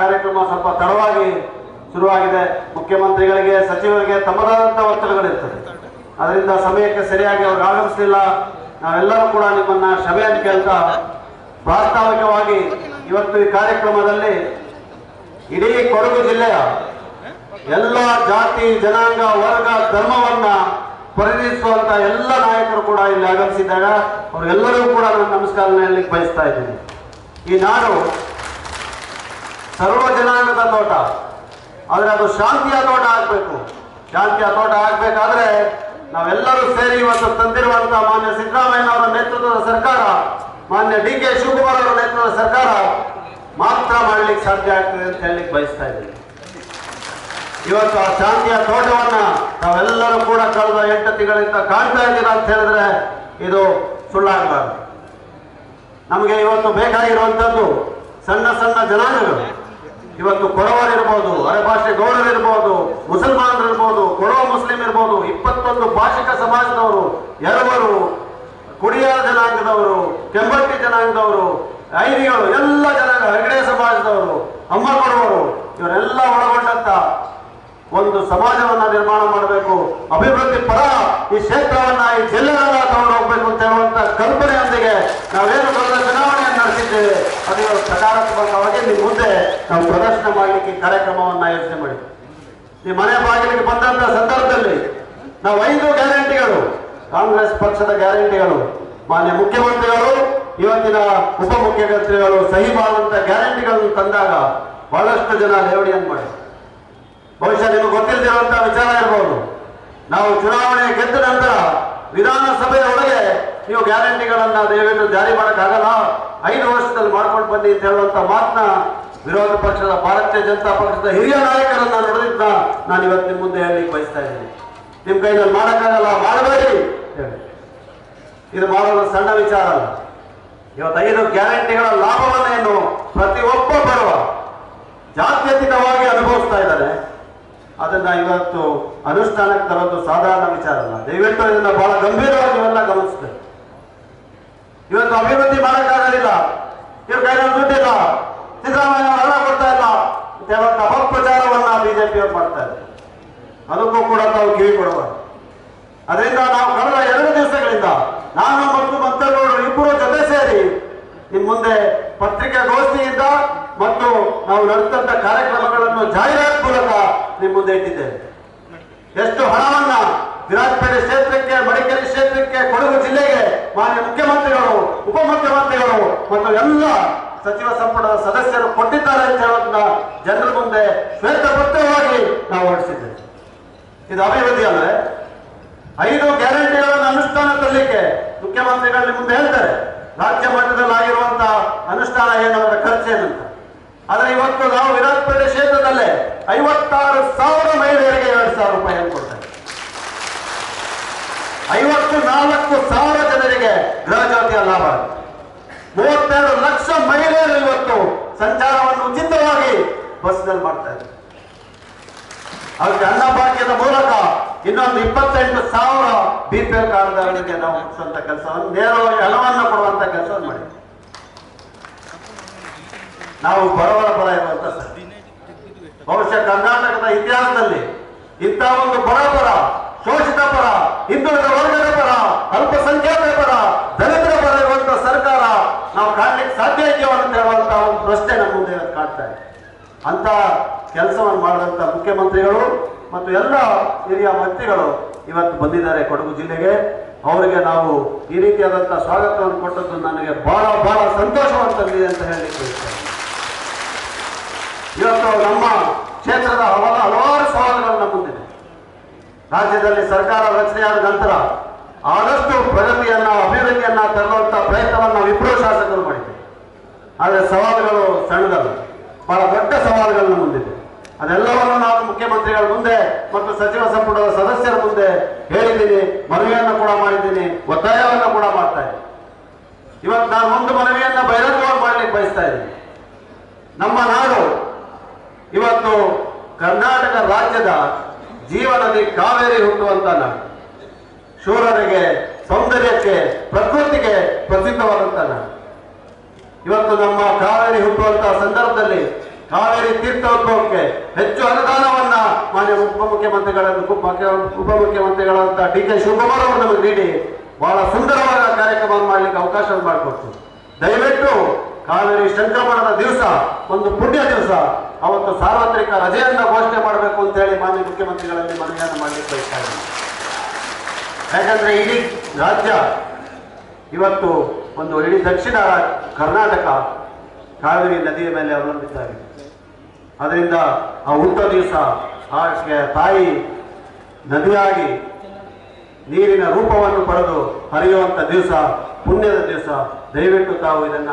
ಕಾರ್ಯಕ್ರಮ ಸ್ವಲ್ಪ ತಡವಾಗಿ ಶುರುವಾಗಿದೆ. ಮುಖ್ಯಮಂತ್ರಿಗಳಿಗೆ, ಸಚಿವರಿಗೆ ತಮ್ಮದಾದಂಥ ಒತ್ತಡಗಳಿರ್ತದೆ. ಅದರಿಂದ ಸಮಯಕ್ಕೆ ಸರಿಯಾಗಿ ಅವರು ಆಗಮಿಸಲಿಲ್ಲ. ನಾವೆಲ್ಲರೂ ಕೂಡ ನಿಮ್ಮನ್ನ ಕ್ಷಮೆಯನ್ನು ಕೇಳ್ತಾ ಪ್ರಾಸ್ತಾವಿಕವಾಗಿ ಇವತ್ತು ಈ ಕಾರ್ಯಕ್ರಮದಲ್ಲಿ ಇಡೀ ಕೊಡಗು ಜಿಲ್ಲೆಯ ಎಲ್ಲ ಜಾತಿ, ಜನಾಂಗ, ವರ್ಗ, ಧರ್ಮವನ್ನ ಪ್ರತಿನಿಧಿಸುವಂತ ಎಲ್ಲ ನಾಯಕರು ಕೂಡ ಇಲ್ಲಿ ಆಗಮಿಸಿದಾಗ ಅವರೆಲ್ಲರಿಗೂ ಕೂಡ ನಾನು ನಮಸ್ಕಾರ ಹೇಳಲಿಕ್ಕೆ ಬಯಸ್ತಾ ಇದ್ದೀನಿ. ಈ ನಾಡು ಸರ್ವ ಜನಾಂಗದ ತೋಟ. ಆದರೆ ಅದು ಶಾಂತಿಯ ತೋಟ ಆಗಬೇಕು. ಶಾಂತಿಯ ತೋಟ ಆಗಬೇಕಾದ್ರೆ ನಾವೆಲ್ಲರೂ ಸೇರಿ ಇವತ್ತು ತಂದಿರುವಂತಹ ಮಾನ್ಯ ಸಿದ್ದರಾಮಯ್ಯನವರ ನೇತೃತ್ವದ ಸರ್ಕಾರ, ಮಾನ್ಯ ಡಿ ಕೆ ಶಿವಕುಮಾರ್ ಅವರ ನೇತೃತ್ವದ ಸರ್ಕಾರ ಮಾತ್ರ ಮಾಡಲಿಕ್ಕೆ ಸಾಧ್ಯ ಆಗ್ತದೆ ಅಂತ ಹೇಳಲಿಕ್ಕೆ ಬಯಸ್ತಾ ಇದ್ದೀನಿ. ಇವತ್ತು ಆ ಶಾಂತಿಯ ತೋಟವನ್ನ ನಾವೆಲ್ಲರೂ ಕೂಡ ಕಳೆದ ಎಂಟು ತಿಂಗಳಿಂದ ಕಾಣ್ತಾ ಇದ್ದೀರ ಅಂತ ಹೇಳಿದ್ರೆ ಇದು ಸುಳ್ಳಾಗಬಾರ್ದು. ನಮಗೆ ಇವತ್ತು ಬೇಕಾಗಿರುವಂಥದ್ದು ಸಣ್ಣ ಸಣ್ಣ ಜನಾಂಗಗಳು. ಇವತ್ತು ಕೊಡವರಿರ್ಬೋದು ಅರೆಭಾಷೆ ಗೌಡರಿರ್ಬೋದು ಮುಸಲ್ಮಾನರಿರ್ಬೋದು ಕೊಡವ ಮುಸ್ಲಿಂ ಇರ್ಬೋದು, ಇಪ್ಪತ್ತೊಂದು ಭಾಷಿಕ ಸಮಾಜದವರು, ಎರವರು ಕುಡಿಯಾರ ಜನಾಂಗದವರು, ಕೆಂಬಟ್ಟಿ ಜನಾಂಗದವರು ಐರಿಗಳು ಎಲ್ಲ ಜನಾಂಗ, ಹೆಗಡೆ ಸಮಾಜದವರು, ಅಮ್ಮ ಕೊಡವರು, ಇವರೆಲ್ಲ ಒಳಗೊಂಡಂತ ಒಂದು ಸಮಾಜವನ್ನ ನಿರ್ಮಾಣ ಮಾಡಬೇಕು, ಅಭಿವೃದ್ಧಿ ಪರ ಈ ಕ್ಷೇತ್ರವನ್ನ ಈ ಜಿಲ್ಲೆಗಳನ್ನ ತಗೊಂಡು ಹೋಗ್ಬೇಕು ಅಂತ ಹೇಳುವಂತ ಕಲ್ಪನೆಯೊಂದಿಗೆ ನಾವೇನು ನಡೆಸಿದ್ದೇವೆ ಅದು ಸಕಾರಾತ್ಮಕವಾಗಿ ನಿಮ್ಮ ಮುಂದೆ ನಾವು ಪ್ರದರ್ಶನ ಮಾಡಲಿಕ್ಕೆ ಕಾರ್ಯಕ್ರಮವನ್ನು ಯೋಚನೆ ಮಾಡಿದ್ವಿ. ಈ ಮನೆ ಬಾಗಿಲಿಗೆ ಬಂದಂತಹ ಸಂದರ್ಭದಲ್ಲಿ ನಾವು ಐದು ಗ್ಯಾರಂಟಿಗಳು. ಕಾಂಗ್ರೆಸ್ ಪಕ್ಷದ ಗ್ಯಾರಂಟಿಗಳು, ಮಾನ್ಯ ಮುಖ್ಯಮಂತ್ರಿಗಳು, ಇವತ್ತಿನ ಉಪ ಮುಖ್ಯಮಂತ್ರಿಗಳು ಸಹಿ ಮಾಡುವಂತ ಗ್ಯಾರಂಟಿಗಳನ್ನು ತಂದಾಗ ಬಹಳಷ್ಟು ಜನ ಲೇವಡಿಯನ್ನು ಮಾಡಿ ಬಹುಶಃ ನಿಮಗೆ ಗೊತ್ತಿಲ್ಲದಿರುವಂತಹ ವಿಚಾರ ಇರಬಹುದು ನಾವು ಚುನಾವಣೆ ಗೆದ್ದ ನಂತರ ವಿಧಾನಸಭೆಯ ಒಳಗೆ ನೀವು ಗ್ಯಾರಂಟಿಗಳನ್ನ ದಯವಿಟ್ಟು ಜಾರಿ ಮಾಡೋಕ್ಕಾಗಲ್ಲ? ಐದು ವರ್ಷದಲ್ಲಿ ಮಾಡ್ಕೊಂಡು ಬನ್ನಿ ಅಂತ ಹೇಳುವಂತ ಮಾತನ್ನ ವಿರೋಧ ಪಕ್ಷದ, ಭಾರತೀಯ ಜನತಾ ಪಕ್ಷದ ಹಿರಿಯ ನಾಯಕರನ್ನ ನಡೆದಿದ್ದ ನಾನು ಇವತ್ತು ನಿಮ್ಮ ಮುಂದೆ ಹೇಳಲಿಕ್ಕೆ ಬಯಸ್ತಾ ಇದ್ದೀನಿ. ನಿಮ್ ಕೈನಲ್ಲಿ ಮಾಡೋಕ್ಕಾಗಲ್ಲ, ಮಾಡಬೇಡಿ ಹೇಳಿ. ಇದು ಮಾಡೋದು ಸಣ್ಣ ವಿಚಾರ ಅಲ್ಲ. ಇವತ್ತು ಐದು ಗ್ಯಾರಂಟಿಗಳ ಲಾಭವನ್ನೇನು ಪ್ರತಿಯೊಬ್ಬ ಬರುವ ಜಾತ್ಯತೀತವಾಗಿ ಅನುಭವಿಸ್ತಾ ಇದ್ದಾರೆ. ಅದನ್ನ ಇವತ್ತು ಅನುಷ್ಠಾನಕ್ಕೆ ತರೋದು ಸಾಧಾರಣ ವಿಚಾರ ಅಲ್ಲ. ದಯವಿಟ್ಟು ಇದನ್ನ ಬಹಳ ಗಂಭೀರವಾಗಿ ಇವೆಲ್ಲ ಗಮನಿಸ್ಬೇಕು. ಇವತ್ತು ಅಭಿವೃದ್ಧಿ ಮಾಡಕ್ಕಾಗಲಿಲ್ಲ. ಇವ್ರ ಕೈಯಲ್ಲಿ ದುಡ್ಡಿಲ್ಲ. ಸಿದ್ದರಾಮಯ್ಯ ಹಣ ಕೊಡ್ತಾ ಇಲ್ಲ. ಹೇಳುವಂತ ಅಪಪ್ರಚಾರವನ್ನ ಬಿಜೆಪಿಯವರು ಮಾಡ್ತಾ ಇದ್ದಾರೆ. ಅದಕ್ಕೂ ಕೂಡ ನಾವು ಕಿವಿ ಕೊಡಬಾರ್ದು ಅದರಿಂದ ನಾವು ಕಳೆದ ಎರಡು ದಿವಸಗಳಿಂದ ನಾನು ಮತ್ತು ಮಂತ್ರಿಗಳು ಇಬ್ಬರು ಜೊತೆ ಸೇರಿ ನಿಮ್ಮ ಮುಂದೆ ಪತ್ರಿಕಾಗೋಷ್ಠಿಯಿಂದ ಮತ್ತು ನಾವು ನಡೆದಂತ ಕಾರ್ಯಕ್ರಮಗಳನ್ನು ಜಾಹೀರಾತು ಮೂಲಕ ನಿಮ್ಮ ಮುಂದೆ ಇಟ್ಟಿದ್ದೇವೆ. ಎಷ್ಟು ಹಣವನ್ನ ವಿರಾಜಪೇಟೆ ಕ್ಷೇತ್ರಕ್ಕೆ, ಮಡಿಕೇರಿ ಕ್ಷೇತ್ರಕ್ಕೆ, ಕೊಡಗು ಜಿಲ್ಲೆಗೆ ಮಾನ್ಯ ಮುಖ್ಯಮಂತ್ರಿಗಳು, ಉಪಮುಖ್ಯಮಂತ್ರಿಗಳು ಮತ್ತು ಎಲ್ಲ ಸಚಿವ ಸಂಪುಟದ ಸದಸ್ಯರು ಕೊಟ್ಟಿದ್ದಾರೆ ಅಂತ ಹೇಳೋದನ್ನ ಜನರ ಮುಂದೆ ಶ್ವೇತಪತ್ರವಾಗಿ ನಾವು ಹೊರಡಿಸಿದ್ದೇವೆ. ಇದು ಅಭಿವೃದ್ಧಿ ಅಂದ್ರೆ ಐದು ಗ್ಯಾರಂಟಿಗಳನ್ನು ಅನುಷ್ಠಾನ ತರಲಿಕ್ಕೆ ಮುಖ್ಯಮಂತ್ರಿಗಳು ಮುಂದೆ ಹೇಳ್ತಾರೆ. ರಾಜ್ಯ ಮಟ್ಟದಲ್ಲಿ ಆಗಿರುವಂತಹ ಅನುಷ್ಠಾನ ಏನಾದ್ರೆ ಖರ್ಚು ಏನಂತ. ಆದ್ರೆ ಇವತ್ತು ನಾವು ವಿರಾಜಪೇಟೆ ಕ್ಷೇತ್ರದಲ್ಲೇ ಐವತ್ತಾರು ಸಾವಿರ ಮಹಿಳೆಯರಿಗೆ ಎರಡು ಸಾವಿರ ರೂಪಾಯಿ ಕೊಡ್ತಾರೆ ಐವತ್ತು, ನಾಲ್ಕು ಸಾವಿರ ಜನರಿಗೆ ಗೃಹ ಜ್ಯೋತಿಯ ಲಾಭ. ಮೂವತ್ತೆರಡು ಲಕ್ಷ ಮಹಿಳೆಯರು ಇವತ್ತು ಸಂಚಾರವನ್ನು ಉಚಿತವಾಗಿ ಬಸ್ನಲ್ಲಿ ಮಾಡ್ತಾ ಇದ್ದಾರೆ. ಅವ್ರಿಗೆ ಅನ್ನಭಾಗ್ಯದ ಮೂಲಕ ಇನ್ನೊಂದು ಇಪ್ಪತ್ತೆಂಟು ಸಾವಿರ ಬಿ ಪಿ ಎಲ್ ಕಾರ್ಡ್ದಾರರಿಗೆ ನಾವು ಮುಟ್ಟಿಸುವಂತ ಕೆಲಸವನ್ನು, ನೇರವಾಗಿ ಹಣವನ್ನು ಕೊಡುವಂತ ಕೆಲಸವನ್ನು ಮಾಡಿ ನಾವು ಬಡವರ ಬರ ಇರುವಂತ ಬಹುಶಃ ಕರ್ನಾಟಕದ ಇತಿಹಾಸದಲ್ಲಿ ಇಂತಹ ಒಂದು ಬಡವರ ಶೋಷಿತ ಪರ, ಹಿಂದುಳಿದ ವರ್ಗದ ಪರ, ಅಲ್ಪಸಂಖ್ಯಾತರ ಪರ, ದಲಿತರ ಪರ ಇರುವಂತ ಸರ್ಕಾರ ನಾವು ಕಾಣ್ಲಿಕ್ಕೆ ಸಾಧ್ಯ ಇದೆಯೋ ಅಂತ ಒಂದು ಪ್ರಶ್ನೆ ನಮ್ಮ ಮುಂದೆ ಕಾಡ್ತಾ ಇದೆ. ಅಂತ ಕೆಲಸವನ್ನು ಮಾಡಿದಂತ ಮುಖ್ಯಮಂತ್ರಿಗಳು ಮತ್ತು ಎಲ್ಲ ಹಿರಿಯ ವ್ಯಕ್ತಿಗಳು ಇವತ್ತು ಬಂದಿದ್ದಾರೆ ಕೊಡಗು ಜಿಲ್ಲೆಗೆ. ಅವರಿಗೆ ನಾವು ಈ ರೀತಿಯಾದಂತಹ ಸ್ವಾಗತವನ್ನು ಕೊಟ್ಟದ್ದು ನನಗೆ ಬಹಳ ಬಹಳ ಸಂತೋಷವನ್ನು ತಂದಿದೆ ಅಂತ ಹೇಳಲಿಕ್ಕೆ ಇವತ್ತು ನಮ್ಮ ಕ್ಷೇತ್ರದ ಹಲವಾರು ಸವಾಲುಗಳು ಮುಂದಿದೆ. ರಾಜ್ಯದಲ್ಲಿ ಸರ್ಕಾರ ರಚನೆಯಾದ ನಂತರ ಆದಷ್ಟು ಪ್ರಗತಿಯನ್ನ, ಅಭಿವೃದ್ಧಿಯನ್ನ ತರುವಂತ ಪ್ರಯತ್ನವನ್ನು ವಿಪ್ರೋ ಶಾಸಕರು ಮಾಡಿದ್ದೇವೆ ಆದರೆ ಸವಾಲುಗಳು ಸಣ್ಣದಲ್ಲ. ಬಹಳ ದೊಡ್ಡ ಸವಾಲುಗಳನ್ನು ಮುಂದಿದೆ. ಅದೆಲ್ಲವನ್ನು ನಾನು ಮುಖ್ಯಮಂತ್ರಿಗಳ ಮುಂದೆ ಮತ್ತು ಸಚಿವ ಸಂಪುಟದ ಸದಸ್ಯರ ಮುಂದೆ ಹೇಳಿದ್ದೀನಿ. ಮನವಿಯನ್ನು ಕೂಡ ಮಾಡಿದ್ದೀನಿ. ಒತ್ತಾಯವನ್ನು ಕೂಡ ಮಾಡ್ತಾ ಇದ್ದೀನಿ. ಇವತ್ತು ನಾನು ಒಂದು ಮನವಿಯನ್ನು ಬಹಿರಂಗವಾಗಿ ಮಾಡ್ಲಿಕ್ಕೆ ಬಯಸ್ತಾ ಇದ್ದೀನಿ. ನಮ್ಮ ನಾಡು ಇವತ್ತು ಕರ್ನಾಟಕ ರಾಜ್ಯದ ಜೀವನದಿ ಕಾವೇರಿ ಹುಟ್ಟುವಂತ ನಾಡು ಶೂರರಿಗೆ, ಸೌಂದರ್ಯಕ್ಕೆ, ಪ್ರಕೃತಿಗೆ ಪ್ರಸಿದ್ಧವಾದಂತ ನಾಡು ಇವತ್ತು ನಮ್ಮ ಕಾವೇರಿ ಹುಟ್ಟುವಂತಹ ಸಂದರ್ಭದಲ್ಲಿ ಕಾವೇರಿ ತೀರ್ಥೋದ್ಭವಕ್ಕೆ ಹೆಚ್ಚು ಅನುದಾನವನ್ನ ಮಾನ್ಯ ಉಪಮುಖ್ಯಮಂತ್ರಿಗಳನ್ನು ಉಪ- ಉಪಮುಖ್ಯಮಂತ್ರಿಗಳಂತ ಡಿ ಕೆ ಶಿವಕುಮಾರ್ ಅವರು ನಮಗೆ ನೀಡಿ ಬಹಳ ಸುಂದರವಾದ ಕಾರ್ಯಕ್ರಮವನ್ನು ಮಾಡಲಿಕ್ಕೆ ಅವಕಾಶ ಮಾಡಿಕೊಡ್ತೀವಿ ದಯವಿಟ್ಟು ಕಾವೇರಿ ಸಂಕ್ರಮಣದ ದಿವಸ, ಒಂದು ಪುಣ್ಯ ದಿವಸ ಅವತ್ತು ಸಾರ್ವತ್ರಿಕ ರಜೆಯನ್ನು ಘೋಷಣೆ ಮಾಡಬೇಕು ಅಂತ ಹೇಳಿ ಮಾನ್ಯ ಮುಖ್ಯಮಂತ್ರಿಗಳಲ್ಲಿ ಮನವಿಯನ್ನು ಮಾಡಲಿಕ್ಕೆ ಬಯಸ್ತಾ ಇದ್ದೀನಿ. ಯಾಕಂದ್ರೆ ಇಡೀ ರಾಜ್ಯ ಇವತ್ತು ಒಂದು ಇಡೀ ದಕ್ಷಿಣ ಕರ್ನಾಟಕ ಕಾವೇರಿ ನದಿಯ ಮೇಲೆ ಅವಲಂಬಿತಾಗಿದೆ ಅದರಿಂದ ಆ ಹುಟ್ಟ ದಿವಸ ಆ ತಾಯಿ ನದಿಯಾಗಿ ನೀರಿನ ರೂಪವನ್ನು ಪಡೆದು ಹರಿಯುವಂಥ ದಿವಸ, ಪುಣ್ಯದ ದಿವಸ, ದಯವಿಟ್ಟು ತಾವು ಇದನ್ನ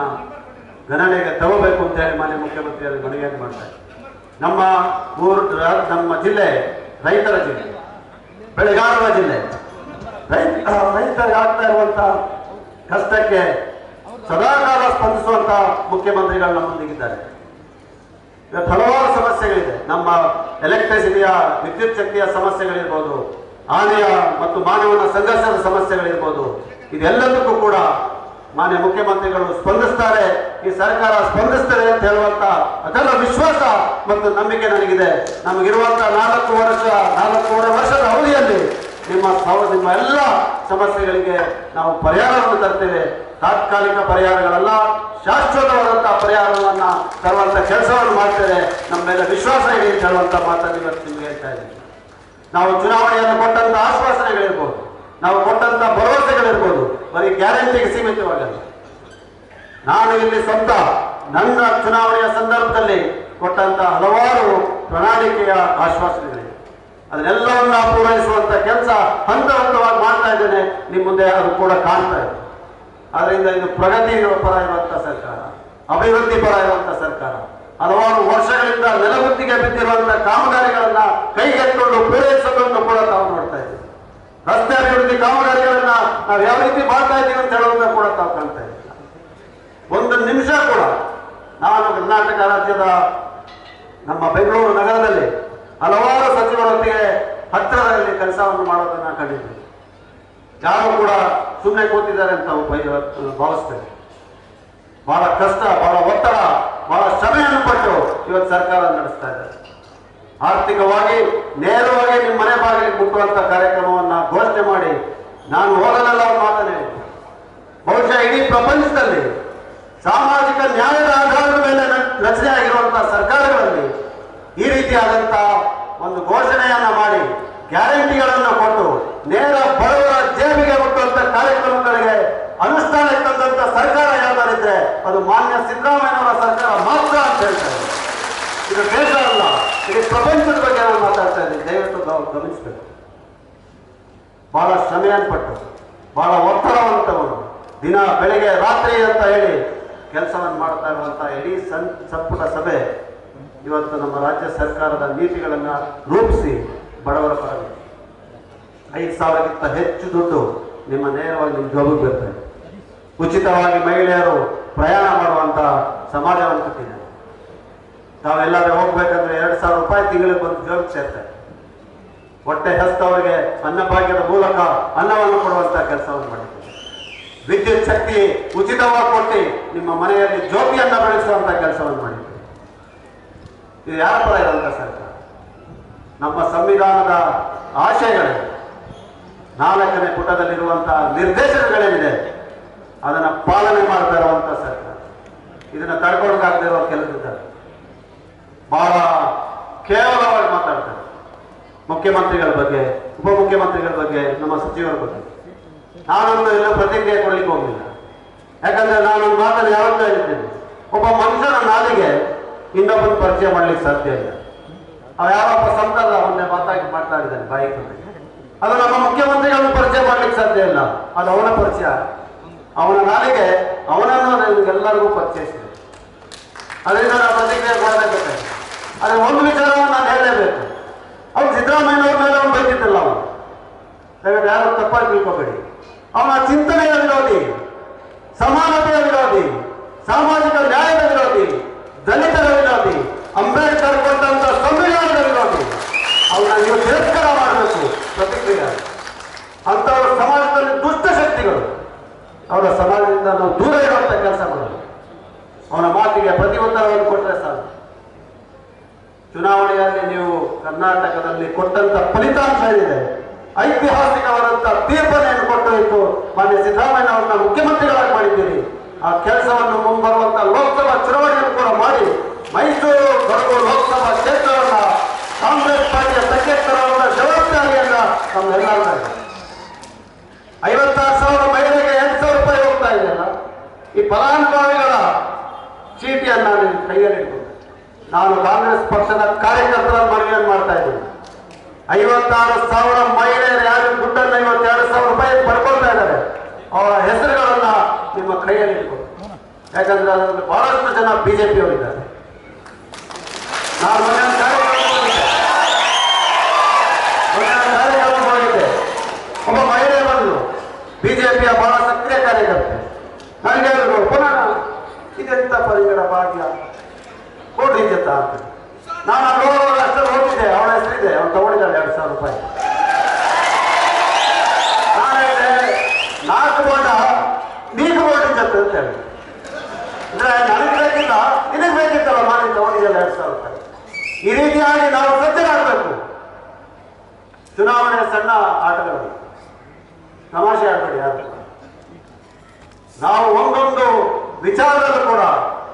ಗಣನೆಗೆ ತಗೋಬೇಕು ಅಂತ ಹೇಳಿ ಮಾನ್ಯ ಮುಖ್ಯಮಂತ್ರಿಯಲ್ಲಿ ಮನವಿಯನ್ನು ಮಾಡ್ತಾರೆ ನಮ್ಮ ಊರು ನಮ್ಮ ಜಿಲ್ಲೆ, ರೈತರ ಜಿಲ್ಲೆ, ಬೆಳೆಗಾರರ ಜಿಲ್ಲೆ. ರೈತ, ರೈತರಿಗೆ ಆಗ್ತಾ ಇರುವಂತ ಕಷ್ಟಕ್ಕೆ ಸದಾಕಾಲ ಸ್ಪಂದಿಸುವಂತ ಮುಖ್ಯಮಂತ್ರಿಗಳು ನಮ್ಮೊಂದಿಗಿದ್ದಾರೆ. ಇವತ್ತು ಹಲವಾರು ಸಮಸ್ಯೆಗಳಿದೆ. ನಮ್ಮ ಎಲೆಕ್ಟ್ರಿಸಿಟಿಯ ವಿದ್ಯುತ್ ಶಕ್ತಿಯ ಸಮಸ್ಯೆಗಳಿರ್ಬೋದು ಆನೆಯ ಮತ್ತು ಮಾನವನ ಸಂಘರ್ಷದ ಸಮಸ್ಯೆಗಳಿರ್ಬೋದು, ಇದೆಲ್ಲದಕ್ಕೂ ಕೂಡ ಮಾನ್ಯ ಮುಖ್ಯಮಂತ್ರಿಗಳು ಸ್ಪಂದಿಸ್ತಾರೆ, ಈ ಸರ್ಕಾರ ಸ್ಪಂದಿಸ್ತದೆ ಅಂತ ಹೇಳುವಂತ ಅದೆಲ್ಲ ವಿಶ್ವಾಸ ಮತ್ತು ನಂಬಿಕೆ ನನಗಿದೆ. ನಮಗಿರುವಂತ ನಾಲ್ಕು ವರ್ಷ, ನಾಲ್ಕೂವರೆ ವರ್ಷದ ಅವಧಿಯಲ್ಲಿ ನಿಮ್ಮ ನಿಮ್ಮ ಎಲ್ಲ ಸಮಸ್ಯೆಗಳಿಗೆ ನಾವು ಪರಿಹಾರವನ್ನು ತರ್ತೇವೆ. ತಾತ್ಕಾಲಿಕ ಪರಿಹಾರಗಳಲ್ಲ ಶಾಶ್ವತವಾದಂತಹ ಪರಿಹಾರವನ್ನು ತರುವಂತ ಕೆಲಸವನ್ನು ಮಾಡ್ತೇವೆ. ನಮ್ಮ ಮೇಲೆ ವಿಶ್ವಾಸ ಇದೆ ಅಂತ ಹೇಳುವಂತ ಮಾತನ್ನು ಇವತ್ತು ನಿಮ್ಗೆ ಹೇಳ್ತಾ ಇದ್ದೀನಿ. ನಾವು ಚುನಾವಣೆಯನ್ನು ಕೊಟ್ಟಂತ ಆಶ್ವಾಸನೆಗಳಿರ್ಬೋದು. ನಾವು ಕೊಟ್ಟಂತ ಭರವಸೆಗಳಿರ್ಬೋದು. ಬರೀ ಗ್ಯಾರಂಟಿಗೆ ಸೀಮಿತವಾಗಲ್ಲ ನಾನು ಇಲ್ಲಿ ಸ್ವಂತ ನನ್ನ ಚುನಾವಣೆಯ ಸಂದರ್ಭದಲ್ಲಿ ಕೊಟ್ಟಂತ ಹಲವಾರು ಪ್ರಣಾಳಿಕೆಯ ಆಶ್ವಾಸನೆಗಳಿವೆ. ಅದನ್ನೆಲ್ಲವನ್ನ ಪೂರೈಸುವಂತ ಕೆಲಸ ಹಂತ ಹಂತವಾಗಿ ಮಾಡ್ತಾ ಇದ್ದೇನೆ. ನಿಮ್ಮ ಮುಂದೆ ಅದು ಕೂಡ ಕಾಣ್ತಾ ಇದೆ. ಅದರಿಂದ ಇದು ಪ್ರಗತಿ ಪರ ಇರುವಂತ ಸರ್ಕಾರ, ಅಭಿವೃದ್ಧಿ ಪರ ಇರುವಂತ ಸರ್ಕಾರ, ಹಲವಾರು ವರ್ಷಗಳಿಂದ ನೆಲಗುತ್ತಿಗೆ ಬಿದ್ದಿರುವಂತಹ ಕಾಮಗಾರಿಗಳನ್ನ ಕೈಗೆತ್ತಿಕೊಂಡು ಪೂರೈಸೋದನ್ನು ಕೂಡ ತಾವು ನೋಡ್ತಾ ಇದ್ದೀವಿ. ರಸ್ತೆ ಅಭಿವೃದ್ಧಿ ಕಾಮಗಾರಿಗಳನ್ನ ನಾವು ಯಾವ ರೀತಿ ಮಾಡ್ತಾ ಇದ್ದೀವಿ ಅಂತ ಹೇಳೋದನ್ನ ಕೂಡ ತಾವು ಒಂದು ನಿಮಿಷ ಕೂಡ ನಾನು ಕರ್ನಾಟಕ ರಾಜ್ಯದ ನಮ್ಮ ಬೆಂಗಳೂರು ನಗರದಲ್ಲಿ ಹಲವಾರು ಸಚಿವರೊಂದಿಗೆ ಹತ್ತಿರದಲ್ಲಿ ಕೆಲಸವನ್ನು ಮಾಡೋದನ್ನ ಕಂಡಿದ್ದೀವಿ ಯಾರು ಕೂಡ ಸುಮ್ಮನೆ ಕೂತಿದ್ದಾರೆ ಅಂತ ಭಾವಿಸ್ತೇವೆ ಬಹಳ ಕಷ್ಟ, ಬಹಳ ಒತ್ತಡ, ಬಹಳ ಶ್ರಮೆಯನ್ನು ಪಟ್ಟು ಇವತ್ತು ಸರ್ಕಾರ ನಡೆಸ್ತಾ ಇದ್ದಾರೆ. ಆರ್ಥಿಕವಾಗಿ ನೇರವಾಗಿ ನಿಮ್ಮ ಮನೆ ಬಾಗಿಲಿಗೆ ಮುಟ್ಟುವಂತ ಕಾರ್ಯಕ್ರಮವನ್ನ ಘೋಷಣೆ ಮಾಡಿ ನಾನು ಹೋಗಲಲ್ಲ ಅವ್ರ ಬಹುಶಃ ಇಡೀ ಪ್ರಪಂಚದಲ್ಲಿ ಸಾಮಾಜಿಕ ನ್ಯಾಯದ ಆಧಾರದ ಮೇಲೆ ರಚನೆ ಆಗಿರುವಂತಹ ಸರ್ಕಾರಗಳಲ್ಲಿ ಈ ರೀತಿಯಾದಂತಹ ಒಂದು ಘೋಷಣೆಯನ್ನ ಮಾಡಿ ಗ್ಯಾರಂಟಿಗಳನ್ನು ಕೊಟ್ಟು ನೇರ ಬಡವರ ಜೇಬಿಗೆ ಮುಟ್ಟುವಂತ ಕಾರ್ಯಕ್ರಮಗಳಿಗೆ ಅನುಷ್ಠಾನಕ್ಕೆ ತಂದಂತ ಸರ್ಕಾರ ಯಾವ್ದಾರಿದ್ರೆ ಅದು ಮಾನ್ಯ ಸಿದ್ದರಾಮಯ್ಯನವರ ಸರ್ಕಾರ ಮಾತ್ರ ಅಂತ ಹೇಳ್ತಾರೆ. ಇದು ಅಲ್ಲ ಇಡೀ ಪ್ರಪಂಚದ ಬಗ್ಗೆ ನಾನು ಮಾತಾಡ್ತಾ ಇದ್ದೀನಿ ದಯವಿಟ್ಟು ನಾವು ಗಮನಿಸಬೇಕು. ಬಹಳ ಶ್ರಮೆಯನ್ನು ಬಹಳ ಒತ್ತಡವನ್ನು ದಿನ ಬೆಳಿಗ್ಗೆ ರಾತ್ರಿ ಅಂತ ಹೇಳಿ ಕೆಲಸವನ್ನು ಮಾಡ್ತಾ ಇರುವಂತಹ ಇಡೀ ಸಂ ಸಂಪುಟ ಸಭೆ ಇವತ್ತು ನಮ್ಮ ರಾಜ್ಯ ಸರ್ಕಾರದ ನೀತಿಗಳನ್ನ ರೂಪಿಸಿ ಬಡವರ ಪರವಾಗಿ. ಐದು ಸಾವಿರಕ್ಕಿಂತ ಹೆಚ್ಚು ದುಡ್ಡು ನಿಮ್ಮ ನೇರವಾಗಿ ನಿಮ್ಮ ಜೋಬಿಗೆ ಉಚಿತವಾಗಿ ಮಹಿಳೆಯರು ಪ್ರಯಾಣ ಮಾಡುವಂತಹ ಸಮಾಜವನ್ನು ಕಟ್ಟಿದೆ ತಾವೆಲ್ಲಾದ್ರೂ ಹೋಗ್ಬೇಕಂದ್ರೆ ಎರಡು ಸಾವಿರ ರೂಪಾಯಿ ತಿಂಗಳಿಗೆ ಬಂದು ಜೋಬಿಗೆ ಸೇರ್ತಾರೆ ಹೊಟ್ಟೆ ಹೆಸ್ತವರಿಗೆ ಅನ್ನಭಾಗ್ಯದ ಮೂಲಕ ಅನ್ನವನ್ನು ಕೊಡುವಂತ ಕೆಲಸವನ್ನು ಮಾಡಿದ್ದೆ ವಿದ್ಯುತ್ ಶಕ್ತಿ ಉಚಿತವಾಗಿ ಕೊಟ್ಟು ನಿಮ್ಮ ಮನೆಯಲ್ಲಿ ಜ್ಯೋತಿಯನ್ನ ಬೆಳೆಸುವಂತ ಕೆಲಸವನ್ನು ಮಾಡಿದ್ದೆ ಇದು ಯಾರ ಪರ ಇರುವಂತ ಸರ್ಕಾರ? ನಮ್ಮ ಸಂವಿಧಾನದ ಆಶಯಗಳೇ, ನಾಲ್ಕನೇ ಪುಟದಲ್ಲಿರುವಂತಹ ನಿರ್ದೇಶನಗಳೇನಿದೆ, ಅದನ್ನ ಪಾಲನೆ ಮಾಡ್ತಾ ಇರುವಂತ ಸರ್ಕಾರ. ಇದನ್ನ ತಡ್ಕೊಳಕ್ಕಾಗದೇ ಕೆಲಸ ಬಹಳ ಕೇವಲವಾಗಿ ಮಾತಾಡ್ತಾರೆ. ಮುಖ್ಯಮಂತ್ರಿಗಳ ಬಗ್ಗೆ, ಉಪಮುಖ್ಯಮಂತ್ರಿಗಳ ಬಗ್ಗೆ, ನಮ್ಮ ಸಚಿವರ ಬಗ್ಗೆ. ನಾನೊಂದು ಎಲ್ಲ ಪ್ರತಿಕ್ರಿಯೆ ಕೊಡ್ಲಿಕ್ಕೆ ಹೋಗಲಿಲ್ಲ. ಯಾಕಂದ್ರೆ ನಾನು ಮಾತನ್ನು ಯಾವತ್ತೂ ಹೇಳ್ತೇನೆ ಒಬ್ಬ ಮನುಷ್ಯನ ನಾಲಿಗೆ ಇನ್ನೊಬ್ಬನ ಪರಿಚಯ ಮಾಡ್ಲಿಕ್ಕೆ ಸಾಧ್ಯ ಇಲ್ಲ. ಅವ ಯಾವಪ್ಪ ಸಂತಲ್ಲ ಅವನ್ನೇ ಮಾತಾಡಿ ಇದ್ದಾನೆ ಬಾಯಿ ಅದು ನಮ್ಮ ಮುಖ್ಯಮಂತ್ರಿಗಳನ್ನು ಪರಿಚಯ ಮಾಡ್ಲಿಕ್ಕೆ ಸಾಧ್ಯ ಇಲ್ಲ. ಅದು ಅವನ ಪರಿಚಯ. ಅವನ ನಾಲಿಗೆ ಅವನನ್ನು ಎಲ್ಲರಿಗೂ ಪರಿಚಯಿಸಿದೆ. ಅದರಿಂದ ನಾನು ಪ್ರತಿಕ್ರಿಯೆ ಕೊಡಲೇಬೇಕಾಗಿದೆ ಆದರೆ ಒಂದು ವಿಚಾರವನ್ನು ನಾನು ಹೇಳಲೇಬೇಕು. ಅವ್ನು ಸಿದ್ದರಾಮಯ್ಯನವ್ರ ಮೇಲೆ ಅವನು ಬೈತಿದ್ದಲ್ಲ ಅವನು. ದಯವಿಟ್ಟು ಯಾರು ತಪ್ಪಾಗಿ ತಿಳ್ಕೊಬೇಡಿ. ಅವನ ಚಿಂತನೆಯ ವಿರೋಧಿ, ಸಮಾನತೆಯ ವಿರೋಧಿ, ಸಾಮಾಜಿಕ ನ್ಯಾಯದ ವಿರೋಧಿ, ದಲಿತರ ವಿರೋಧಿ, ಅಂಬೇಡ್ಕರ್ ಕೊಟ್ಟಂತ ಸಂವಿಧಾನದ ವಿರೋಧಿ ಅವನ ನೀವು ತಿರಸ್ಕಾರ ಮಾಡಬೇಕು ಪ್ರತಿಕ್ರಿಯೆ. ಅಂತವರ ಸಮಾಜದಲ್ಲಿ ದುಷ್ಟ ಶಕ್ತಿಗಳು. ಅವರ ಸಮಾಜದಿಂದ ನಾವು ದೂರ ಇರುವಂತ ಕೆಲಸ ಮಾಡಬೇಕು ಅವನ ಮಾತಿಗೆ ಪ್ರತಿ ಉತ್ತರವನ್ನು ಕೊಟ್ಟರೆ ಸಾಕು. ಚುನಾವಣೆಯಲ್ಲಿ ನೀವು ಕರ್ನಾಟಕದಲ್ಲಿ ಕೊಟ್ಟಂತ ಫಲಿತಾಂಶ ಏನಿದೆ? ಐತಿಹಾಸಿಕವಾದಂತ ತೀರ್ಪನೆಯನ್ನು ಕೊಟ್ಟೋಯ್ತು ಮಾನ್ಯ ಸಿದ್ದರಾಮಯ್ಯ ಅವರನ್ನ ಮುಖ್ಯಮಂತ್ರಿಗಳಾಗಿ ಮಾಡಿದ್ದೀರಿ. ಆ ಕೆಲಸವನ್ನು ಮುಂಬರುವಂತ ಲೋಕಸಭಾ ಚುನಾವಣೆಯನ್ನು ಕೂಡ ಮಾಡಿ ಮೈಸೂರು ಕೊಡಗು ಲೋಕಸಭಾ ಕ್ಷೇತ್ರವನ್ನ ಕಾಂಗ್ರೆಸ್ ಪಾರ್ಟಿಯ ಸಂಕೇತರವನ್ನ ಜವಾಬ್ದಾರಿಯನ್ನ ನಮ್ಮೆಲ್ಲರ ಮೇಲೆ. ಐವತ್ತಾರು ಸಾವಿರ ಮಹಿಳೆಗೆ ಎಂಟು ಸಾವಿರ ರೂಪಾಯಿ ಹೋಗ್ತಾ ಇದೆಯಲ್ಲ? ಈ ಫಲಾನುಭವಿಗಳ ಚೀಟಿಯನ್ನ ನೀವು ಕೈಯಲ್ಲಿ ನಾನು ಕಾಂಗ್ರೆಸ್ ಪಕ್ಷದ ಕಾರ್ಯಕರ್ತರ ಮನವಿಯನ್ನು ಮಾಡ್ತಾ ಇದ್ದೀನಿ. ಐವತ್ತಾರು ಸಾವಿರ ಮಹಿಳೆಯರು ಯಾರು ದುಡ್ಡನ್ನು ಐವತ್ತೆರಡು ಸಾವಿರ ರೂಪಾಯಿ ಪಡ್ಕೊಳ್ತಾ ಇದ್ದಾರೆ. ಅವರ ಹೆಸರುಗಳನ್ನ ನಿಮ್ಮ ಕೈಯಲ್ಲಿ ಯಾಕಂದ್ರೆ ಅದರಲ್ಲಿ ಬಹಳಷ್ಟು ಜನ ಬಿಜೆಪಿಯವರಿದ್ದಾರೆ. ನಾನು ಮೊನ್ನೆ ಒಂದು ಕಾರ್ಯಕ್ರಮಕ್ಕೆ ಹೋಗಿದ್ದೆ. ಮೊನ್ನೆ ಒಂದು ಕಾರ್ಯಕ್ರಮಕ್ಕೆ ಹೋಗಿದ್ದೆ ಒಬ್ಬ ಮಹಿಳೆ ಬಂದು ಬಿಜೆಪಿಯ ಬಹಳ ಸಕ್ರಿಯ ಕಾರ್ಯಕರ್ತೆ ನನಗೆ ಹೇಳಿದ್ರು ಪುನಃ ಇದೆಂತ ಪರಿಗಣ ಭಾಗ್ಯ ಕೊಡ್ರಿ ಜತ ಅಂತ ನಾನು ಅಲ್ಲಿ ಹೋಗುವಾಗ ಅಷ್ಟರಲ್ಲಿ ಹೋಗಿದ್ದೆ ಅವಳ ಹೆಸರಿದೆ ಅವನು ತಗೊಂಡಿದ್ದಾಳೆ ಎರಡು ಸಾವಿರ ರೂಪಾಯಿ. ನಾಲ್ಕು ಬೋಟ ನೀರು ಓಟ ಜೊತೆ ಅಂತ ಹೇಳಿ. ಅಂದ್ರೆ ನನಗೆ ಬೇಕಿಲ್ಲ ನಿನಗೆ ಬೇಕಿತ್ತಲ್ಲ ಮಾಡಿ ತಗೊಂಡಿದ್ದಲ್ಲ ಎರಡು ಸಾವಿರ ರೂಪಾಯಿ. ಈ ರೀತಿಯಾಗಿ ನಾವು ಸಜ್ಜರಾಗಬೇಕು ಚುನಾವಣೆ ಸಣ್ಣ ಆಟಗಳು. ತಮಾಷೆ ಆಗ್ಬೇಡಿ, ಯಾರು? ನಾವು ಒಂದೊಂದು ವಿಚಾರದಲ್ಲೂ ಕೂಡ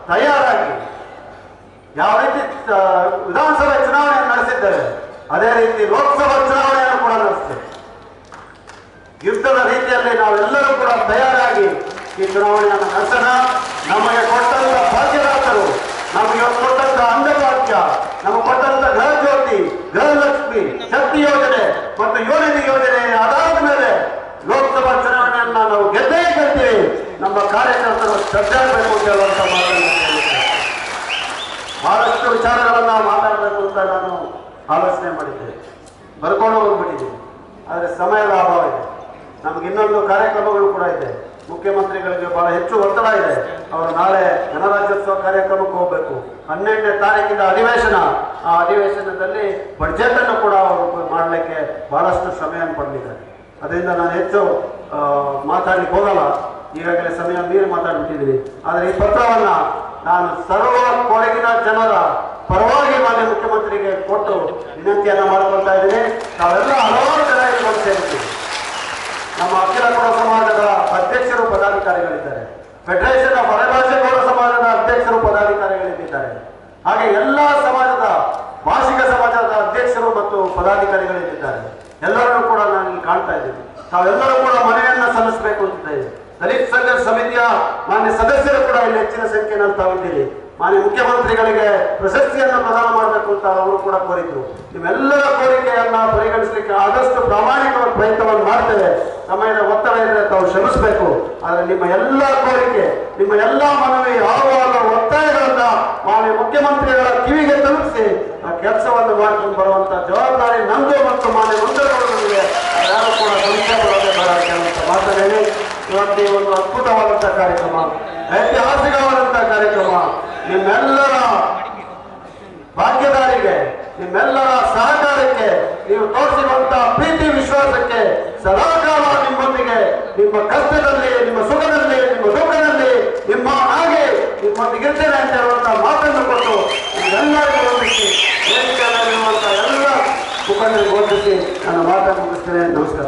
ತಯಾರಾಗಿ ಯಾವ ರೀತಿ ವಿಧಾನಸಭೆ ಚುನಾವಣೆ ನಡೆಸಿದ್ದೇವೆ. ಅದೇ ರೀತಿ ಲೋಕಸಭಾ ಚುನಾವಣೆಯನ್ನು ಕೂಡ ನಡೆಸ್ತೇವೆ ಯುದ್ಧದ ರೀತಿಯಲ್ಲಿ ನಾವೆಲ್ಲರೂ ಕೂಡ ತಯಾರಾಗಿ ಈ ಚುನಾವಣೆಯನ್ನು ನಡೆಸೋಣ. ನಮಗೆ ಕೊಟ್ಟಂತ ಭಾಗ್ಯದಾತರು, ನಮಗೆ ಕೊಟ್ಟಂತ ಅಂಗಭಾಗ್ಯ, ನಮಗೆ ಕೊಟ್ಟಂತ ಗೃಹ ಜ್ಯೋತಿ ಗೃಹಲಕ್ಷ್ಮಿ ಶಕ್ತಿ ಯೋಜನೆ ಮತ್ತು ಯೋಜನೆ ಯೋಜನೆ ಆಧಾರದ ಮೇಲೆ ಲೋಕಸಭಾ ಚುನಾವಣೆಯನ್ನ ನಾವು ಗೆದ್ದೇ ಗೆಲ್ತೀವಿ. ನಮ್ಮ ಕಾರ್ಯಕರ್ತರು ಶ್ರದ್ಧಾಗಬೇಕು ಅಂತ ಹೇಳುವಂತ ಮಾತನ್ನು. ಬಹಳಷ್ಟು ವಿಚಾರಗಳನ್ನ ಮಾತಾಡಬೇಕು ಅಂತ ನಾನು ಆಲೋಚನೆ ಮಾಡಿದ್ದೇವೆ. ಬರ್ಕೊಂಡು ಹೋಗ್ಬಿಟ್ಟಿದ್ದೀವಿ. ಆದರೆ ಸಮಯದ ಅಭಾವ ಇದೆ. ನಮ್ಗೆ ಇನ್ನೊಂದು ಕಾರ್ಯಕ್ರಮಗಳು ಕೂಡ ಇದೆ. ಮುಖ್ಯಮಂತ್ರಿಗಳಿಗೆ ಬಹಳ ಹೆಚ್ಚು ಒತ್ತಡ ಇದೆ. ಅವರು ನಾಳೆ ಗಣರಾಜ್ಯೋತ್ಸವ ಕಾರ್ಯಕ್ರಮಕ್ಕೆ ಹೋಗಬೇಕು. ಹನ್ನೆರಡನೇ ತಾರೀಕಿನ ಅಧಿವೇಶನ. ಆ ಅಧಿವೇಶನದಲ್ಲಿ ಬಡ್ಜೆಟ್ ಅನ್ನು ಕೂಡ ಅವರು ಮಾಡಲಿಕ್ಕೆ ಬಹಳಷ್ಟು ಸಮಯ ಪಡೆದಿದ್ದಾರೆ. ಅದರಿಂದ ನಾನು ಹೆಚ್ಚು ಮಾತಾಡಲಿಕ್ಕೆ ಹೋಗಲ್ಲ. ಈಗಾಗಲೇ ಸಮಯ ಮೀರಿ ಮಾತಾಡ್ಬಿಟ್ಟಿದ್ದೀನಿ ಆದರೆ ಈ ಪತ್ರವನ್ನು ನಾನು ಸರ್ವ ಕೊಡಗಿನ ಜನರ ಪರವಾಗಿ ಮಾನ್ಯ ಮುಖ್ಯಮಂತ್ರಿಗೆ ಕೊಟ್ಟು ವಿನಂತಿಯನ್ನ ಮಾಡಿಕೊಳ್ತಾ ಇದ್ದೀನಿ. ನಾವೆಲ್ಲ ಹಲವಾರು ಜನ ಬಂದು ಸೇರಿದ್ದೀವಿ. ನಮ್ಮ ಅಖಿಲ ಗೌಡ ಸಮಾಜದ ಅಧ್ಯಕ್ಷರು, ಪದಾಧಿಕಾರಿಗಳಿದ್ದಾರೆ. ಫೆಡರೇಷನ್ ಆಫ್ ಹೊರಭಾಷೆ ಸಮಾಜದ ಅಧ್ಯಕ್ಷರು, ಪದಾಧಿಕಾರಿಗಳಿದ್ದಾರೆ. ಹಾಗೆ ಎಲ್ಲ ಸಮಾಜದ ಭಾಷಿಕ ಸಮಾಜದ ಅಧ್ಯಕ್ಷರು ಮತ್ತು ಪದಾಧಿಕಾರಿಗಳಿದ್ದಾರೆ. ಎಲ್ಲರನ್ನೂ ಕೂಡ ನಾನು ಕಾಣ್ತಾ ಇದ್ದೀನಿ. ತಾವೆಲ್ಲರೂ ಕೂಡ ಮನೆಯನ್ನ ಸಲ್ಲಿಸಬೇಕು ಅಂತಿದ್ದೇವೆ ದಲಿತ ಸಂಘರ್ಷ ಸಮಿತಿಯ ಮಾನ್ಯ ಸದಸ್ಯರು ಕೂಡ ಇಲ್ಲಿ ಹೆಚ್ಚಿನ ಸಂಖ್ಯೆಯಲ್ಲಿ ತಾವಿದ್ದೀರಿ ಮಾನ್ಯ ಮುಖ್ಯಮಂತ್ರಿಗಳಿಗೆ ಪ್ರಶಸ್ತಿಯನ್ನು ಪ್ರದಾನ ಮಾಡಬೇಕು ಅಂತ ಅವರು ಕೂಡ ಕೋರಿದ್ರು. ನಿಮ್ಮೆಲ್ಲರ ಕೋರಿಕೆಯನ್ನ ಪರಿಗಣಿಸಲಿಕ್ಕೆ ಆದಷ್ಟು ಪ್ರಾಮಾಣಿಕವಾದ ಪ್ರಯತ್ನವನ್ನು ಮಾಡ್ತೇವೆ. ಸಮಯದ ಒತ್ತಡ ಇದ್ರೆ ತಾವು ಶ್ರಮಿಸಬೇಕು. ಆದರೆ ನಿಮ್ಮ ಎಲ್ಲ ಕೋರಿಕೆ, ನಿಮ್ಮ ಎಲ್ಲ ಮನವಿ ಆಗುವಾಗ ಒತ್ತಾಯಗಳನ್ನ ಮಾನ್ಯ ಮುಖ್ಯಮಂತ್ರಿಗಳ ಕಿವಿಗೆ ತಲುಪಿಸಿ ಆ ಕೆಲಸವನ್ನು ಮಾಡ್ಕೊಂಡು ಬರುವಂತ ಜವಾಬ್ದಾರಿ ನಂದು ಮತ್ತು ಮಾನ್ಯ ಮಂತ್ರಿಗಳಿಗೆ ಯಾರು ಕೂಡ ಬೇಡ ಅಂತ ಇವತ್ತು ಒಂದು ಅದ್ಭುತವಾದಂತಹ ಕಾರ್ಯಕ್ರಮ ಐತಿಹಾಸಿಕವಾದಂತಹ ಕಾರ್ಯಕ್ರಮ ನಿಮ್ಮೆಲ್ಲರ ಭಾಗ್ಯದಾರಿಗೆ ನಿಮ್ಮೆಲ್ಲರ ಸಹಕಾರಕ್ಕೆ ನೀವು ತೋರಿಸಿರುವಂತಹ ಪ್ರೀತಿ ವಿಶ್ವಾಸಕ್ಕೆ ಸದಾಕಾಲ ನಿಮ್ಮೊಂದಿಗೆ ನಿಮ್ಮ ಕಷ್ಟದಲ್ಲಿ, ನಿಮ್ಮ ಸುಖದಲ್ಲಿ, ನಿಮ್ಮ ದುಃಖದಲ್ಲಿ, ನಿಮ್ಮ ಹಾಗೆ ನಿಮ್ಮೊಂದಿಗಿರ್ತೇನೆ ಅಂತ ಹೇಳುವಂತಹ ಮಾತನ್ನು ಕೊಟ್ಟು ಎಲ್ಲರಿಗೂ ಎಲ್ಲ ಮುಖಂಡರಿಗೆ ಓದಿಸಿ ನಾನು ಮಾತನ್ನು ಮುಗಿಸ್ತೇನೆ. ನಮಸ್ಕಾರ.